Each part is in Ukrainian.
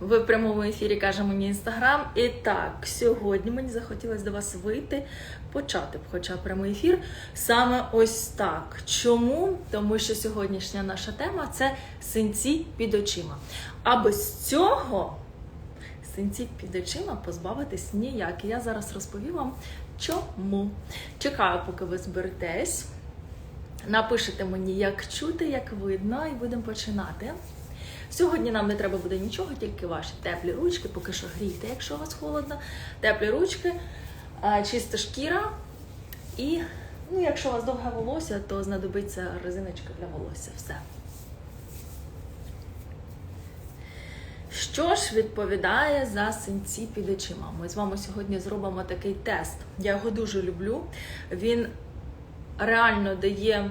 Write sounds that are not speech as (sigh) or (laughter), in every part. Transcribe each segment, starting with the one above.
Ви в прямому ефірі каже мені інстаграм. І так, сьогодні мені захотілося до вас вийти, почати б хоча прямий ефір саме ось так. Чому? Тому що сьогоднішня наша тема це синці під очима. А без цього синці під очима позбавитись ніяк. Я зараз розповім вам чому. Чекаю, поки ви зберетесь. Напишете мені, як чути, як видно, і будемо починати. Сьогодні нам не треба буде нічого, тільки ваші теплі ручки, поки що грійте, якщо у вас холодно. Теплі ручки, чиста шкіра. І, ну, якщо у вас довге волосся, то знадобиться резиночка для волосся. Все. Що ж відповідає за синці під очима? Ми з вами сьогодні зробимо такий тест. Я його дуже люблю. Він реально дає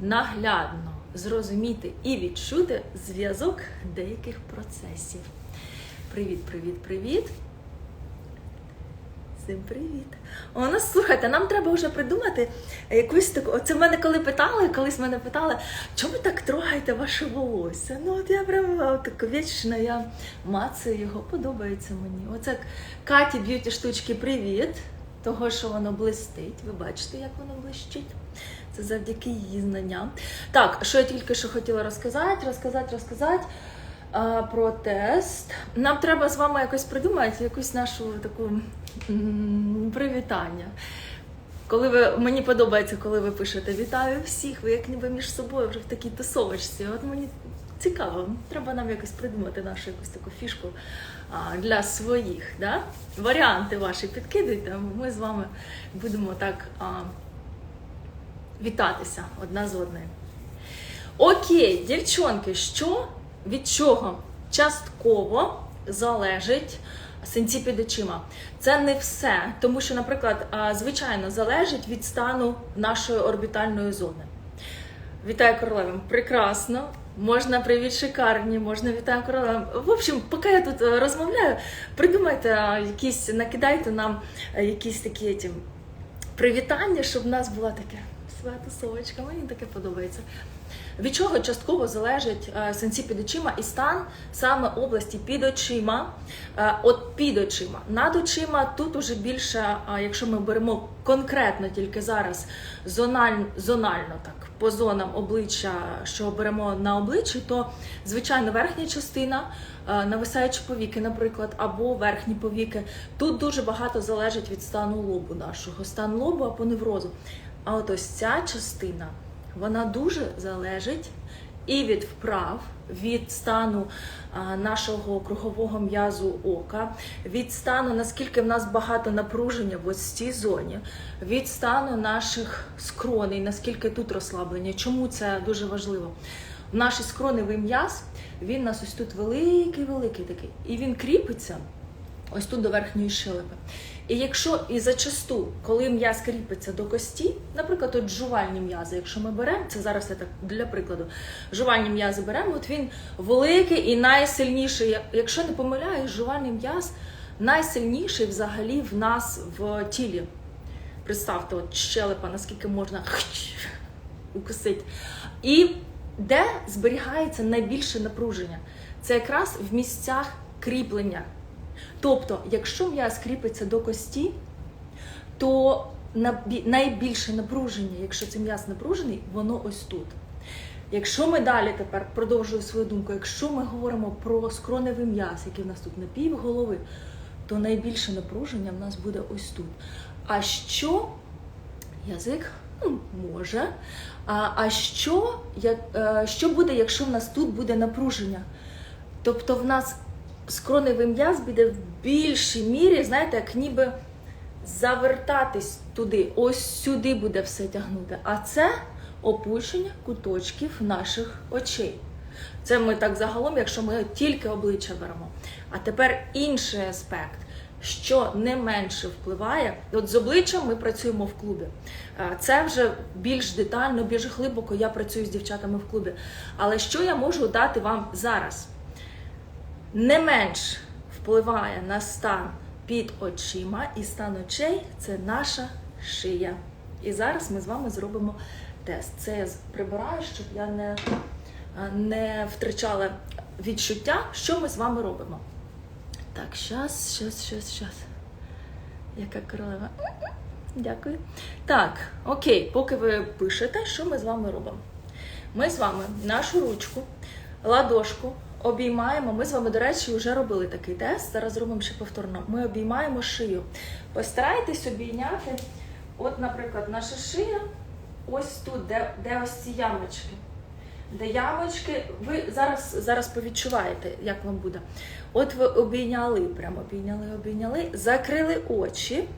наглядно зрозуміти і відчути зв'язок деяких процесів. Привіт, привіт, привіт. Всім привіт. О, ну слухайте, нам треба вже придумати якусь таку. Оце мене коли питали, колись мене питали, чому ви так трогаєте ваше волосся? Ну от я прям так вічно, я мацаю його, подобається мені. Оце Каті б'юті штучки, привіт. Того, що воно блистить. Ви бачите, як воно блищить. Це завдяки її знанням. Так, що я тільки що хотіла розказати, розказати, розказати а, про тест. Нам треба з вами якось придумати якусь нашу таку м, привітання. Коли ви мені подобається, коли ви пишете Вітаю всіх, ви як ніби між собою вже в такій тусовочці. От мені цікаво, треба нам якось придумати нашу якусь таку фішку а, для своїх. Да? Варіанти ваші підкидуйте, ми з вами будемо так. А, вітатися одна з одною. Окей, дівчонки, що від чого частково залежить синці під очима? Це не все, тому що, наприклад, звичайно, залежить від стану нашої орбітальної зони. Вітаю королевам! Прекрасно! Можна привіт шикарні, можна вітаю королевам. В общем, поки я тут е, розмовляю, придумайте якісь, накидайте нам е, якісь такі ті, привітання, щоб в нас була таке своя тусовочка. Мені таке подобається. Від чого частково залежить е, сенсі під очима і стан саме області під очима, Е, от під очима. Над очима тут уже більше, е, якщо ми беремо конкретно тільки зараз зонально, зонально так, по зонам обличчя, що беремо на обличчі, то звичайно верхня частина, нависаючі повіки, наприклад, або верхні повіки. Тут дуже багато залежить від стану лобу нашого, стан лобу або неврозу. А от ось ця частина, вона дуже залежить і від вправ, від стану нашого кругового м'язу ока, від стану, наскільки в нас багато напруження в ось цій зоні, від стану наших скроней, наскільки тут розслаблення. Чому це дуже важливо? Наш скроневий м'яз, він у нас ось тут великий-великий такий, і він кріпиться ось тут до верхньої щелепи. І якщо і зачасту, коли м'яз кріпиться до кості, наприклад, от жувальні м'язи, якщо ми беремо, це зараз я так для прикладу, жувальні м'язи беремо, от він великий і найсильніший. Якщо не помиляюсь, жувальний м'яз найсильніший взагалі в нас в тілі. Представте, от щелепа, наскільки можна (laughs) укусити. І де зберігається найбільше напруження? Це якраз в місцях кріплення. Тобто, якщо м'яз кріпиться до кості, то найбільше напруження, якщо це м'яз напружений, воно ось тут. Якщо ми далі тепер продовжую свою думку, якщо ми говоримо про скроневий м'яз, який в нас тут на пів голови, то найбільше напруження в нас буде ось тут. А що язик ну, може? А, а що, як, е, що буде, якщо в нас тут буде напруження? Тобто в нас скроневий м'яз буде в більшій мірі, знаєте, як ніби завертатись туди. Ось сюди буде все тягнути. А це опущення куточків наших очей. Це ми так загалом, якщо ми тільки обличчя беремо. А тепер інший аспект, що не менше впливає. От з обличчям ми працюємо в клубі. Е, Це вже більш детально, більш глибоко я працюю з дівчатами в клубі. Але що я можу дати вам зараз? Не менш впливає на стан під очима і стан очей це наша шия. І зараз ми з вами зробимо тест. Це я прибираю, щоб я не, не втрачала відчуття, що ми з вами робимо. Так, щас, щас, щас, щас. Яка королева? Дякую. Так, окей, поки ви пишете, що ми з вами робимо? Ми з вами нашу ручку, ладошку обіймаємо. Ми з вами, до речі, вже робили такий тест. Зараз зробимо ще повторно. Ми обіймаємо шию. Постарайтесь обійняти. От, наприклад, наша шия ось тут, де, де ось ці ямочки. Де ямочки, ви зараз, зараз повідчуваєте, як вам буде. От ви обійняли, прямо обійняли, обійняли, закрили очі.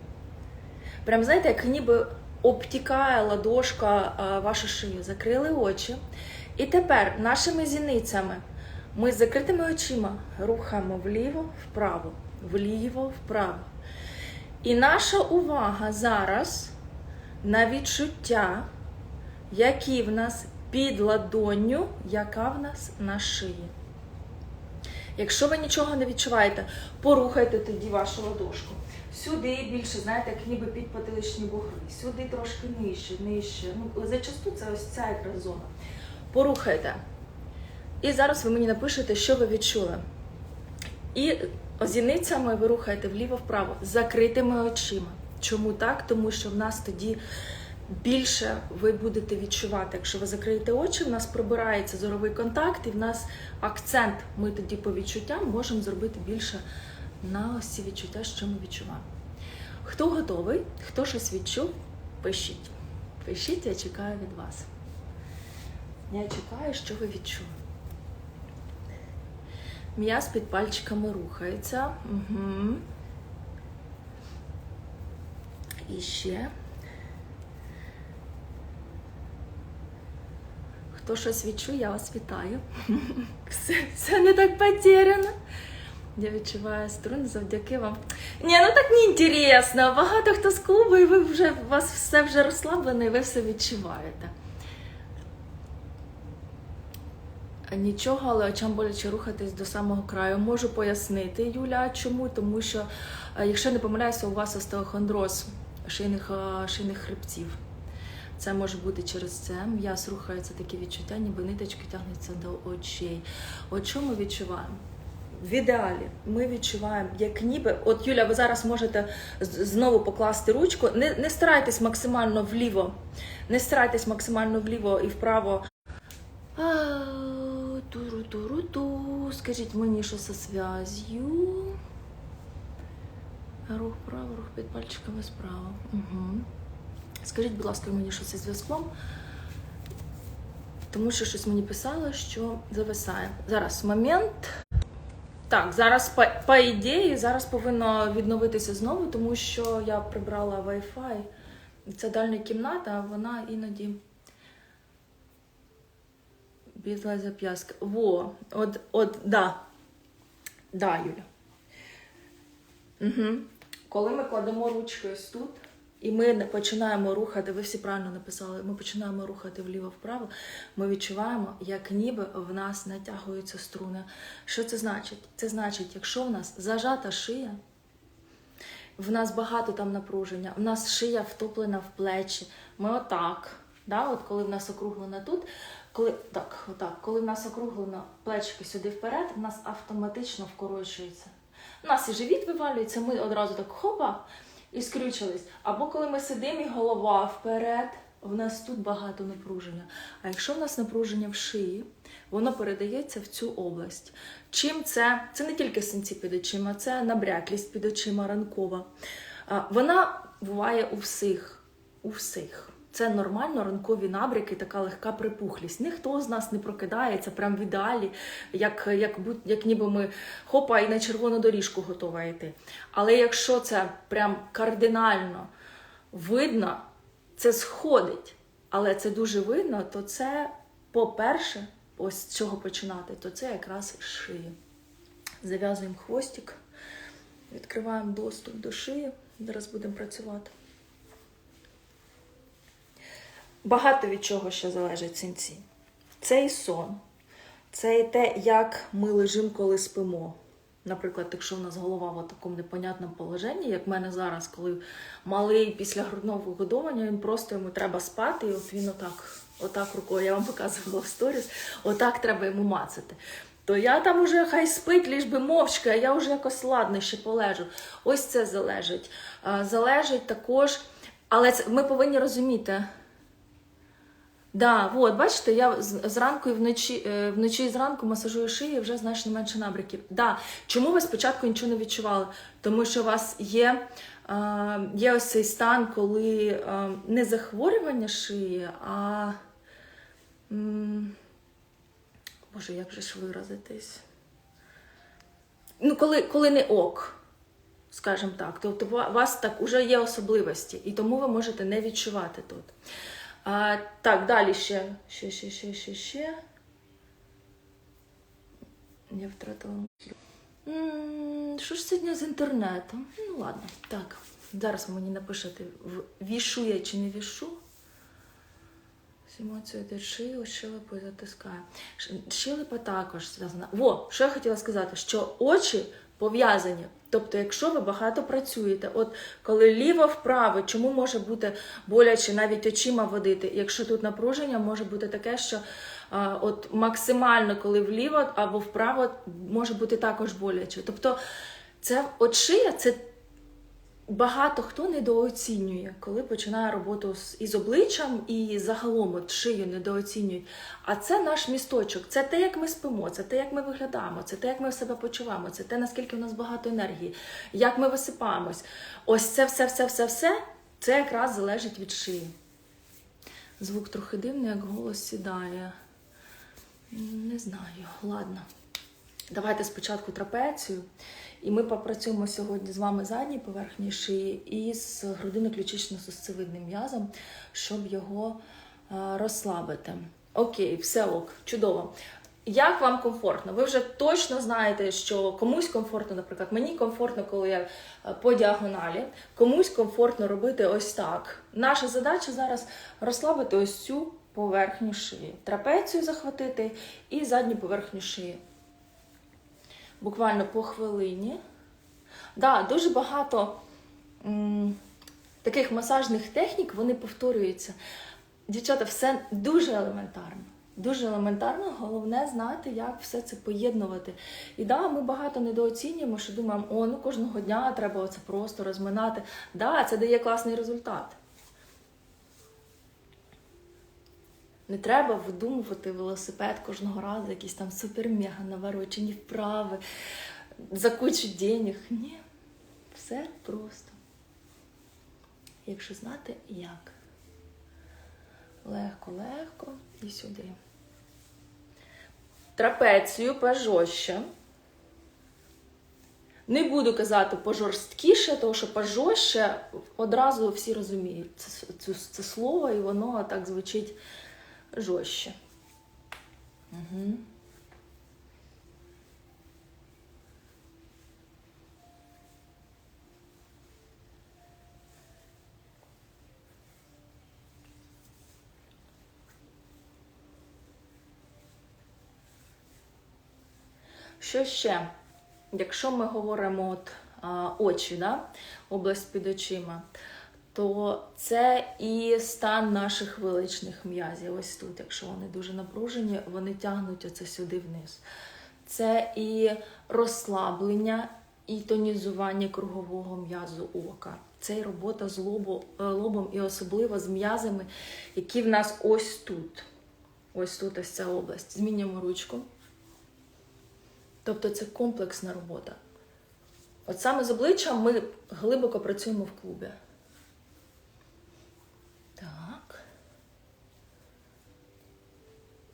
Прям знаєте, як ніби обтікає ладошка вашу шию. Закрили очі. І тепер нашими зіницями ми з закритими очима рухаємо вліво, вправо, вліво, вправо. І наша увага зараз на відчуття, які в нас під ладонню, яка в нас на шиї. Якщо ви нічого не відчуваєте, порухайте тоді вашу ладошку. Сюди більше, знаєте, як ніби під потиличні бугри, сюди трошки нижче, нижче. Ну, зачасту це ось ця якраз зона. Порухайте. І зараз ви мені напишете, що ви відчули. І зіницями ви рухаєте вліво-вправо, закритими очима. Чому так? Тому що в нас тоді більше ви будете відчувати. Якщо ви закриєте очі, в нас пробирається зоровий контакт, і в нас акцент. Ми тоді по відчуттям можемо зробити більше на ось ці відчуття, що ми відчуваємо. Хто готовий, хто щось відчув, пишіть. Пишіть, я чекаю від вас. Я чекаю, що ви відчули. М'яз під пальчиками рухається. Угу. І ще. Хто щось відчує, я вас вітаю. (laughs) Все, все не так потеряно. Я відчуваю струн завдяки вам. Ні, ну так не інтересно. Багато хто з клубу, і ви вже у вас все вже розслаблене, і ви все відчуваєте. Нічого, але очам боляче рухатись до самого краю. Можу пояснити, Юля, чому? Тому що, е, якщо не помиляюся, у вас остеохондроз шийних, е, шийних хребців. Це може бути через це. М'яз рухається такі відчуття, ніби ниточки тягнуться до очей. От що ми відчуваємо? В ідеалі ми відчуваємо, як ніби. От Юля, ви зараз можете знову покласти ручку. Не, не старайтесь максимально вліво, не старайтесь максимально вліво і вправо. А. Скажіть мені, що зі зв'язю. Рух вправо, рух під пальчиками справа. Угу. Скажіть, будь ласка, мені, що це зв'язком. Тому що щось мені писало, що зависає. Зараз момент. Так, зараз по, по ідеї зараз повинно відновитися знову, тому що я прибрала Wi-Fi. Це дальня кімната, вона іноді бідла зап'яска. Во, от, от, да. Да, Юля. Угу. Коли ми кладемо ручки ось тут, і ми починаємо рухати, ви всі правильно написали, ми починаємо рухати вліво-вправо, ми відчуваємо, як ніби в нас натягуються струни. Що це значить? Це значить, якщо в нас зажата шия, в нас багато там напруження, в нас шия втоплена в плечі. Ми отак. Да? От коли в нас округлено тут, коли так, отак, коли в нас округлено плечики сюди вперед, в нас автоматично вкорочується. У нас і живіт вивалюється, ми одразу так хопа і скрючились. Або коли ми сидимо і голова вперед, в нас тут багато напруження. А якщо в нас напруження в шиї, воно передається в цю область. Чим це? Це не тільки синці під очима, це набряклість під очима ранкова. Вона буває у всіх. У всіх. Це нормально, ранкові набряки, така легка припухлість. Ніхто з нас не прокидається прям в ідеалі, як, як, будь- як ніби ми хопа і на червону доріжку готова йти. Але якщо це прям кардинально видно, це сходить, але це дуже видно, то це, по-перше, ось з чого починати, то це якраз шия. Зав'язуємо хвостик, відкриваємо доступ до шиї. Зараз будемо працювати. Багато від чого ще залежить синці. Це і сон, це і те, як ми лежимо, коли спимо. Наприклад, якщо в нас голова в такому непонятному положенні, як в мене зараз, коли малий після грудного вигодовування, він просто йому треба спати, і от він отак, отак рукою, я вам показувала в сторіс, отак треба йому мацати. то я там уже хай спить, ліж би мовчки, а я вже якось ладно ще полежу. Ось це залежить. Залежить також, але це, ми повинні розуміти. Да, от, бачите, я зранку і вночі, е, вночі і зранку масажую шиї, вже значно менше набряків. Да. Чому ви спочатку нічого не відчували? Тому що у вас є, е, є ось цей стан, коли е, не захворювання шиї, а. м, Боже, як же ж виразитись? Ну, коли, коли не ок, скажімо так. Тобто у вас так уже є особливості, і тому ви можете не відчувати тут. А, так, далі ще. Ще, ще, ще, ще, ще. Я втратила. Що ж сьогодні з інтернетом? Ну ладно, так. Зараз мені напишете, вішу я чи не вішу. З емоцією де шию, щелепою затискає. Ш- Щелепа також зв'язана. Во, що я хотіла сказати, що очі пов'язані. Тобто, якщо ви багато працюєте, от коли ліво-вправо, чому може бути боляче навіть очима водити? Якщо тут напруження, може бути таке, що а, от максимально, коли вліво або вправо, може бути також боляче. Тобто, це от шия це багато хто недооцінює, коли починає роботу із обличчям і загалом от шию недооцінюють. А це наш місточок, це те, як ми спимо, це те, як ми виглядаємо, це те, як ми себе почуваємо, це те, наскільки у нас багато енергії, як ми висипаємось. Ось це все, все, все, все, це якраз залежить від шиї. Звук трохи дивний, як голос сідає. Не знаю, ладно. Давайте спочатку трапецію. І ми попрацюємо сьогодні з вами задній поверхні шиї і з грудино-ключично-сосцевидним м'язом, щоб його е, розслабити. Окей, все ок, чудово. Як вам комфортно? Ви вже точно знаєте, що комусь комфортно, наприклад, мені комфортно, коли я е, по діагоналі, комусь комфортно робити ось так. Наша задача зараз розслабити ось цю поверхню шиї, трапецію захватити і задню поверхню шиї буквально по хвилині. Да, дуже багато м, таких масажних технік вони повторюються. Дівчата, все дуже елементарно. Дуже елементарно, головне знати, як все це поєднувати. І да, ми багато недооцінюємо, що думаємо, о, ну кожного дня треба оце просто розминати. Да, це дає класний результат. Не треба видумувати велосипед кожного разу, якісь там супер-мега наворочені вправи, за кучу денег. Ні, все просто. Якщо знати як. Легко, легко і сюди. Трапецію пожорстче. Не буду казати пожорсткіше, тому що пожорстче одразу всі розуміють це, це, це слово, і воно так звучить жорстче. Угу. Що ще? Якщо ми говоримо от, а, очі, да? область під очима, то це і стан наших величних м'язів. Ось тут, якщо вони дуже напружені, вони тягнуть оце сюди вниз. Це і розслаблення, і тонізування кругового м'язу ока. Це і робота з лобу, е, лобом, і особливо з м'язами, які в нас ось тут. Ось тут ось ця область. Змінюємо ручку. Тобто це комплексна робота. От саме з обличчям ми глибоко працюємо в клубі. Так.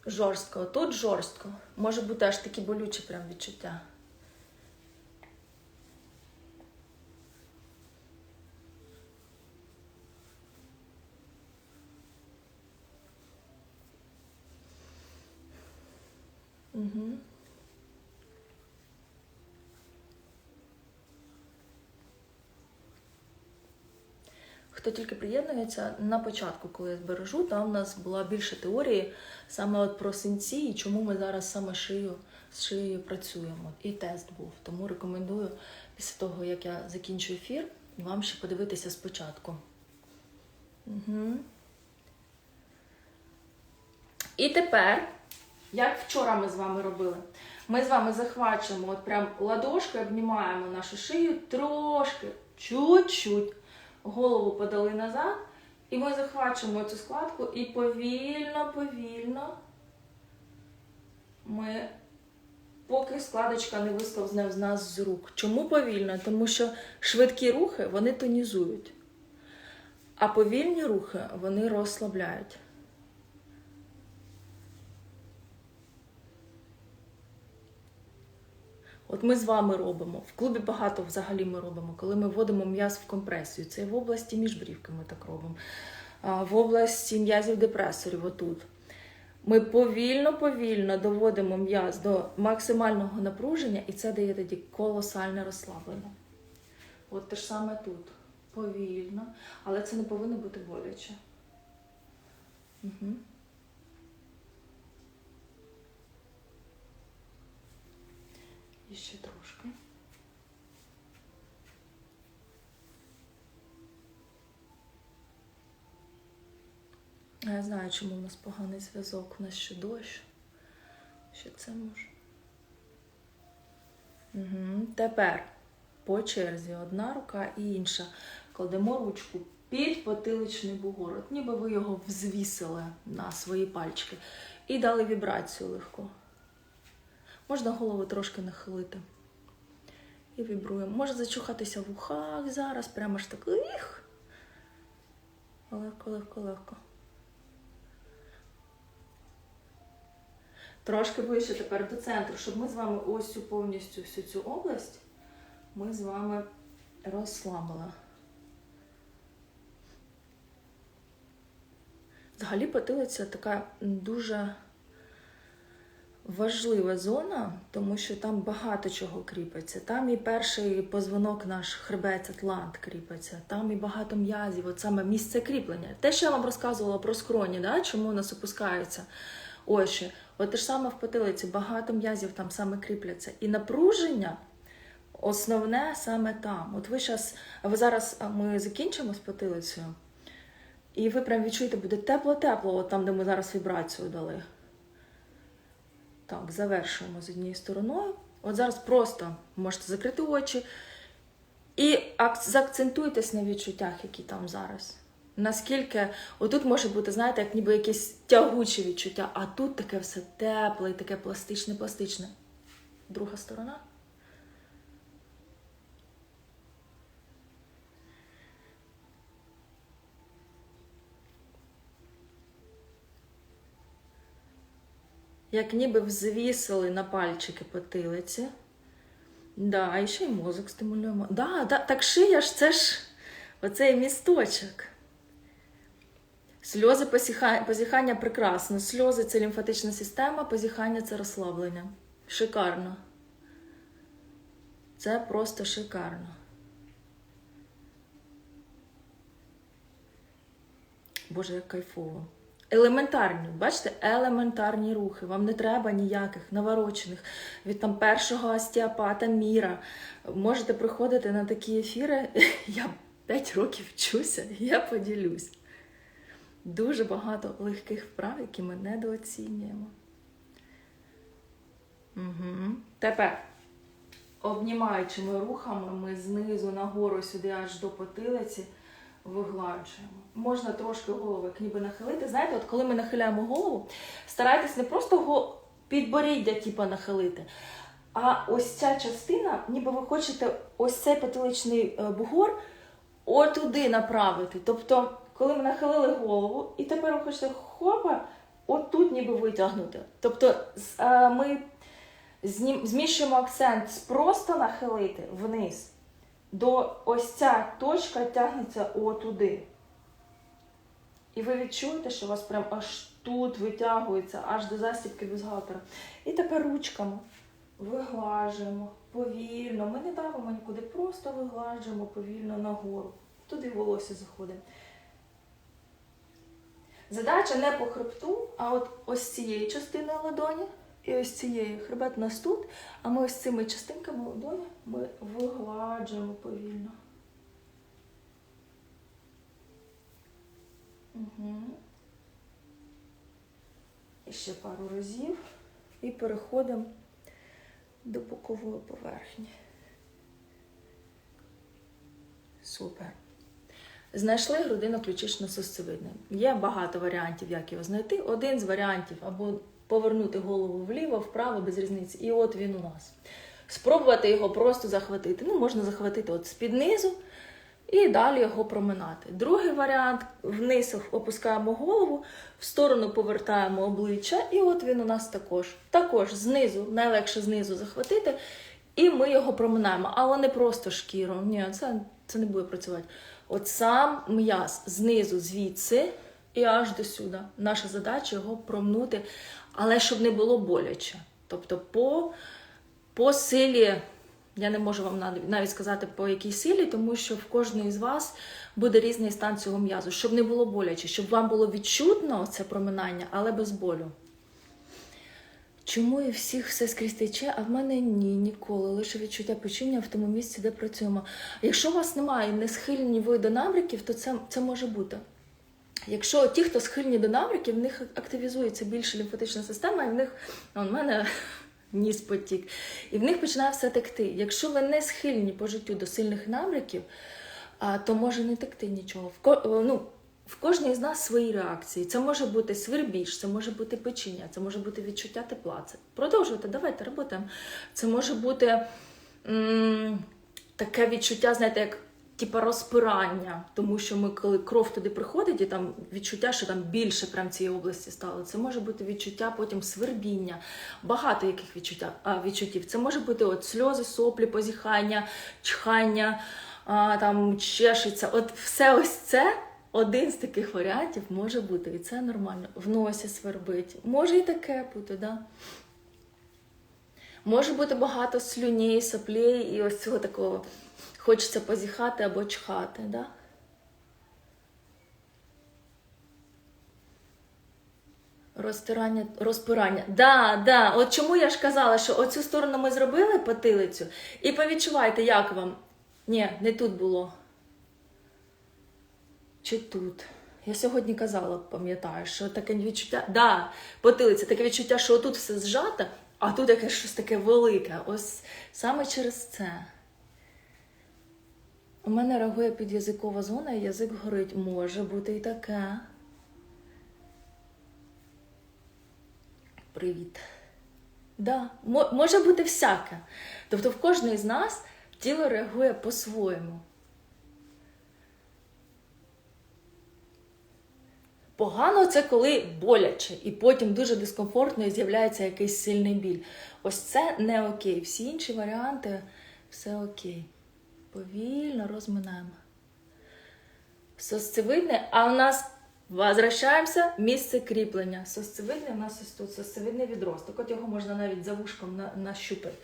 Жорстко. Тут жорстко. Може бути аж такі болючі прям відчуття. Угу. Хто тільки приєднується на початку, коли я збережу, там в нас була більше теорії саме от про синці і чому ми зараз саме шию, з шиєю працюємо. І тест був. Тому рекомендую після того, як я закінчу ефір, вам ще подивитися спочатку. Угу. І тепер, як вчора ми з вами робили, Ми з вами захвачуємо от прям ладошкою, обнімаємо нашу шию трошки, чуть-чуть. Голову подали назад. І ми захвачуємо цю складку і повільно, повільно ми, поки складочка не висковзне з нас з рук. Чому повільно? Тому що швидкі рухи вони тонізують, а повільні рухи вони розслабляють. От ми з вами робимо. В клубі багато взагалі ми робимо, коли ми вводимо м'яз в компресію. Це в області міжбрівки ми так робимо. В області м'язів депресорів, отут. Ми повільно-повільно доводимо м'яз до максимального напруження, і це дає тоді колосальне розслаблення. От те ж саме тут. Повільно, але це не повинно бути боляче. Угу. І трошки. Я знаю, чому у нас поганий зв'язок. У нас ще дощ. Ще це може. Угу. Тепер по черзі одна рука і інша. Кладемо ручку під потиличний бугор. Ніби ви його взвісили на свої пальчики. І дали вібрацію легко. Можна голову трошки нахилити. І вібруємо. Може зачухатися в ухах зараз, прямо ж так. Їх. Легко, легко, легко. Трошки ближче тепер до центру, щоб ми з вами ось цю повністю всю цю область ми з вами розслабили. Взагалі потилиця така дуже важлива зона, тому що там багато чого кріпиться. Там і перший позвонок наш хребець Атлант кріпиться, там і багато м'язів, от саме місце кріплення. Те, що я вам розказувала про скроні, да? чому у нас опускаються очі. От те ж саме в потилиці, багато м'язів там саме кріпляться. І напруження основне саме там. От ви зараз, ви зараз ми закінчимо з потилицею, і ви прям відчуєте, буде тепло-тепло, от там, де ми зараз вібрацію дали. Так, завершуємо з однією стороною. От зараз просто можете закрити очі і заакцентуйтесь на відчуттях, які там зараз. Наскільки отут може бути, знаєте, як ніби якесь тягуче відчуття, а тут таке все тепле і таке пластичне, пластичне. Друга сторона. Як ніби взвісили на пальчики потилиці. Да, і ще й мозок стимулюємо. Да, да, так шия ж це ж оцей місточок. Сльози посіха- позіхання прекрасно. Сльози це лімфатична система, позіхання це розслаблення. Шикарно. Це просто шикарно. Боже, як кайфово. Елементарні, бачите, елементарні рухи. Вам не треба ніяких наворочених від там першого остеопата міра. Можете приходити на такі ефіри. (laughs) Я 5 років вчуся, (laughs) я поділюсь. Дуже багато легких вправ, які ми недооцінюємо. Угу. Тепер, обнімаючими рухами, ми знизу нагору сюди аж до потилиці вигладжуємо. Можна трошки голову як ніби нахилити. Знаєте, от коли ми нахиляємо голову, старайтесь не просто підборіддя типу, нахилити, а ось ця частина, ніби ви хочете ось цей потиличний е, бугор отуди направити. Тобто, коли ми нахилили голову, і тепер ви хочете хопа, отут ніби витягнути. Тобто е, ми зміщуємо акцент з просто нахилити вниз. До ось ця точка тягнеться отуди. І ви відчуєте, що у вас прям аж тут витягується, аж до застібки бюстгальтера. І тепер ручками виглажуємо повільно. Ми не давимо нікуди, просто виглажуємо повільно нагору. Туди волосся заходить. Задача не по хребту, а от ось цієї частини ладоні і ось цієї хребет у нас тут, а ми ось цими частинками ладоні ми вигладжуємо повільно. Угу. І ще пару разів. І переходимо до бокової поверхні. Супер. Знайшли грудино-ключично-сосцевидне. Є багато варіантів, як його знайти. Один з варіантів або повернути голову вліво, вправо, без різниці. І от він у нас. Спробувати його просто захватити. Ну, можна захватити от з-під і далі його проминати. Другий варіант вниз опускаємо голову, в сторону повертаємо обличчя, і от він у нас також. Також знизу, найлегше знизу захватити, і ми його проминаємо. Але не просто шкіру. Ні, це, це не буде працювати. От сам м'яз знизу, звідси і аж до сюди. Наша задача його промнути, але щоб не було боляче. Тобто по, по силі. Я не можу вам навіть сказати по якій силі, тому що в кожної з вас буде різний стан цього м'язу, щоб не було боляче, щоб вам було відчутно це проминання, але без болю. Чому і всіх все скрізь тече, а в мене ні, ніколи. Лише відчуття печіння в тому місці, де працюємо. Якщо у вас немає не схильні ви до набряків, то це, це може бути. Якщо ті, хто схильні до набряків, в них активізується більше лімфатична система, і в них ну, у мене (laughs) ніс потік, і в них починає все текти. Якщо ви не схильні по життю до сильних набряків, а, то може не текти нічого. Е, ну, в кожній з нас свої реакції. Це може бути свербіж, це може бути печіння, це може бути відчуття тепла. Це продовжуйте, давайте роботаємо. Це може бути м, таке відчуття, знаєте, як типа розпирання, тому що ми, коли кров туди приходить, і там відчуття, що там більше прям цієї області стало. Це може бути відчуття потім свербіння, багато яких відчуття, а, відчуттів. Це може бути от сльози, соплі, позіхання, чхання, а, там чешеться. От все ось це. Один з таких варіантів може бути, і це нормально. В носі свербить. Може і таке бути, да? Може бути багато слюней, соплей і ось цього такого. Хочеться позіхати або чхати, да? Розтирання, розпирання. Да, да. От чому я ж казала, що оцю сторону ми зробили потилицю, і повідчувайте, як вам. Ні, не тут було. Чи тут? Я сьогодні казала, пам'ятаю, що таке відчуття. Да, потилиця, таке відчуття, що отут все зжато, а тут якесь щось таке велике. Ось саме через це. У мене реагує підязикова зона, і язик горить. Може бути і таке. Привіт. Да, може бути всяке. Тобто в кожної з нас тіло реагує по-своєму. Погано це коли боляче, і потім дуже дискомфортно і з'являється якийсь сильний біль. Ось це не окей. Всі інші варіанти все окей. Повільно розминаємо. Сосцевидне, а у нас возвращаємося місце кріплення. Сосцевидне у нас ось тут сосцевидний відросток. От його можна навіть за вушком на, нащупати.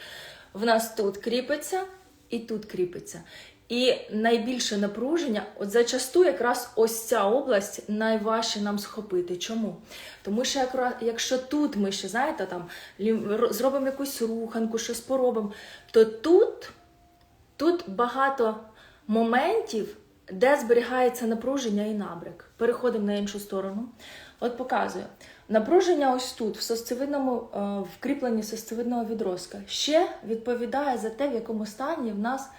В нас тут кріпиться і тут кріпиться. І найбільше напруження, от зачасту якраз ось ця область найважче нам схопити. Чому? Тому що якраз, якщо тут ми ще, знаєте, там зробимо якусь руханку, щось поробимо, то тут Тут багато моментів, де зберігається напруження і набряк. Переходимо на іншу сторону. От показую. Напруження ось тут, в сосцевидному, е, в сосцевидного відростка, ще відповідає за те, в якому стані в нас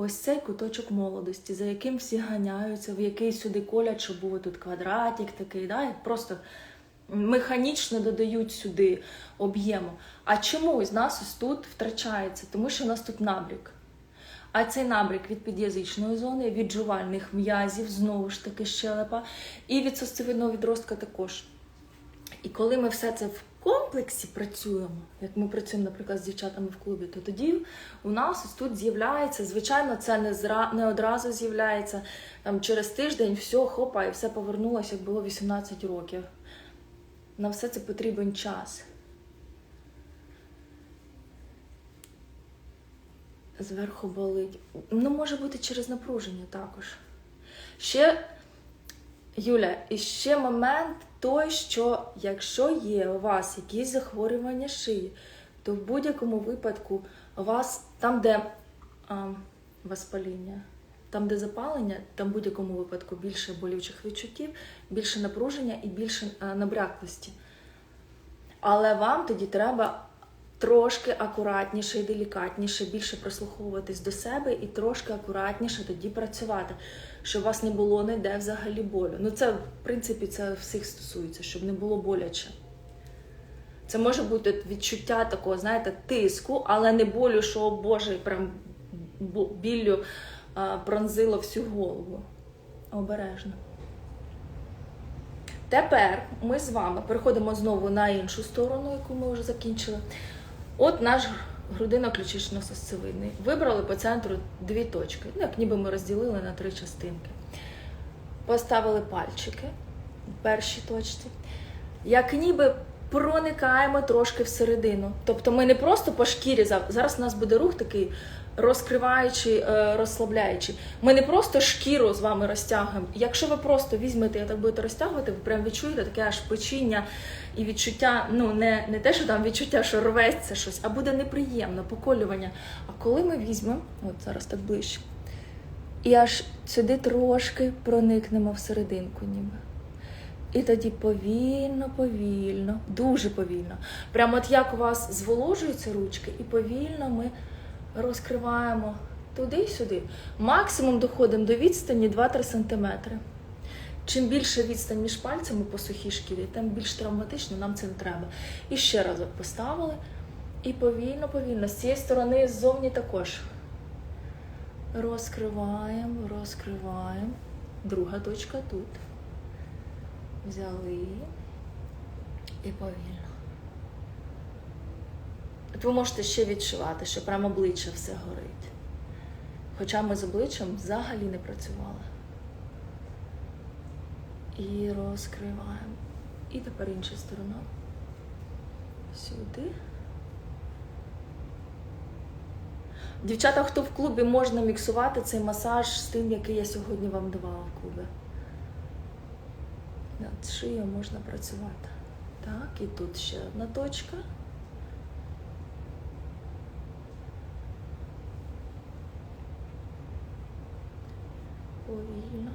ось цей куточок молодості, за яким всі ганяються, в який сюди колять, щоб був тут квадратик такий, да? просто механічно додають сюди об'єму. А чому з нас ось тут втрачається? Тому що у нас тут набряк. А цей набряк від під'язичної зони, від жувальних м'язів, знову ж таки щелепа, і від сосцевидного відростка також. І коли ми все це комплексі працюємо, як ми працюємо, наприклад, з дівчатами в клубі, то тоді у нас ось тут з'являється, звичайно, це не, зра... не одразу з'являється. Там через тиждень все, хопа, і все повернулося, як було 18 років. На все це потрібен час. Зверху болить. Ну, може бути через напруження також. Ще, Юля, і ще момент той, що якщо є у вас якісь захворювання шиї, то в будь-якому випадку у вас там, де а, воспаління, там, де запалення, там в будь-якому випадку більше болючих відчуттів, більше напруження і більше а, набряклості. Але вам тоді треба трошки акуратніше і делікатніше, більше прислуховуватись до себе і трошки акуратніше тоді працювати, щоб у вас не було ніде взагалі болю. Ну це, в принципі, це всіх стосується, щоб не було боляче. Це може бути відчуття такого, знаєте, тиску, але не болю, що, о Боже, прям біллю пронзило всю голову. Обережно. Тепер ми з вами переходимо знову на іншу сторону, яку ми вже закінчили. От наш грудина ключично сосцевидний Вибрали по центру дві точки. Ну, як ніби ми розділили на три частинки. Поставили пальчики в першій точці. Як ніби проникаємо трошки всередину. Тобто ми не просто по шкірі, зараз у нас буде рух такий розкриваючий, е, розслабляючий. Ми не просто шкіру з вами розтягуємо. Якщо ви просто візьмете і так будете розтягувати, ви прям відчуєте таке аж печіння і відчуття, ну не, не те, що там відчуття, що рветься щось, а буде неприємно, поколювання. А коли ми візьмемо, от зараз так ближче, і аж сюди трошки проникнемо всерединку ніби. І тоді повільно, повільно, дуже повільно. Прямо от як у вас зволожуються ручки, і повільно ми розкриваємо туди й сюди. Максимум доходимо до відстані 2-3 см. Чим більше відстань між пальцями по сухій шкірі, тим більш травматично нам це не треба. І ще разок поставили. І повільно, повільно. З цієї сторони ззовні також. Розкриваємо, розкриваємо. Друга точка тут. Взяли і повільно. От ви можете ще відчувати, що прямо обличчя все горить. Хоча ми з обличчям взагалі не працювали. І розкриваємо. І тепер інша сторона. Сюди. Дівчата, хто в клубі можна міксувати цей масаж з тим, який я сьогодні вам давала в клубі. Над шиєю можна працювати. Так, і тут ще одна точка. Повільно.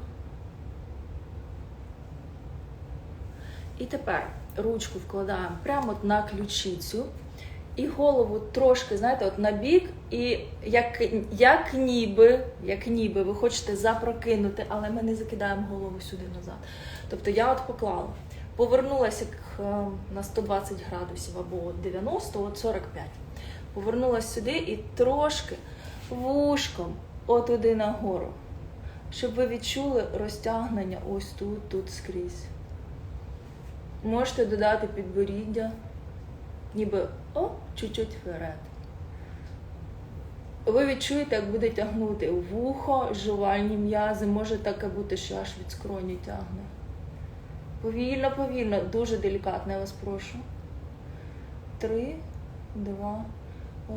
І тепер ручку вкладаємо прямо на ключицю. І голову трошки, знаєте, от на бік, і як, як ніби, як ніби ви хочете запрокинути, але ми не закидаємо голову сюди назад. Тобто я от поклала, повернулася е, на 120 градусів або 90, от 45. Повернулася сюди і трошки вушком отуди нагору, щоб ви відчули розтягнення ось тут, тут скрізь. Можете додати підборіддя, ніби о, чуть-чуть вперед. Ви відчуєте, як буде тягнути вухо, жувальні м'язи, може таке бути, що аж від скроні тягне. Повільно, повільно, дуже делікатно, я вас прошу. Три, два,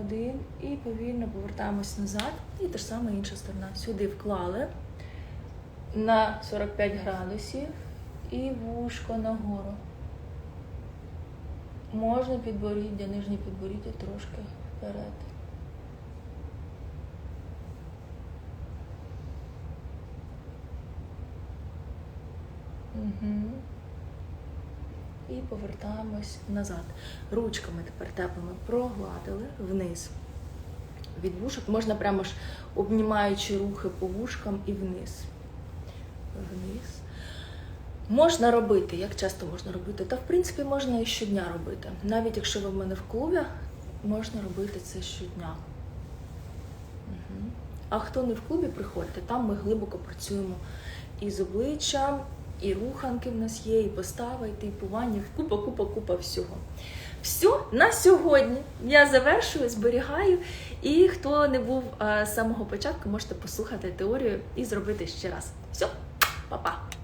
один. І повільно повертаємось назад. І те ж саме інша сторона. Сюди вклали на 45 градусів і вушко нагору. Можна підборіддя, нижнє підборіддя трошки вперед. Угу. І повертаємось назад. Ручками тепер теплими прогладили вниз. Від вушок можна прямо ж обнімаючи рухи по вушкам і вниз. Вниз. Можна робити, як часто можна робити? Та в принципі можна і щодня робити. Навіть якщо ви в мене в клубі, можна робити це щодня. Мгм. А хто не в клубі, приходьте, там ми глибоко працюємо і з обличчям, і руханки в нас є, і постава, і типування, купа, купа, купа всього. Все, на сьогодні я завершую, зберігаю. І хто не був е, з самого початку, можете послухати теорію і зробити ще раз. Все, па-па!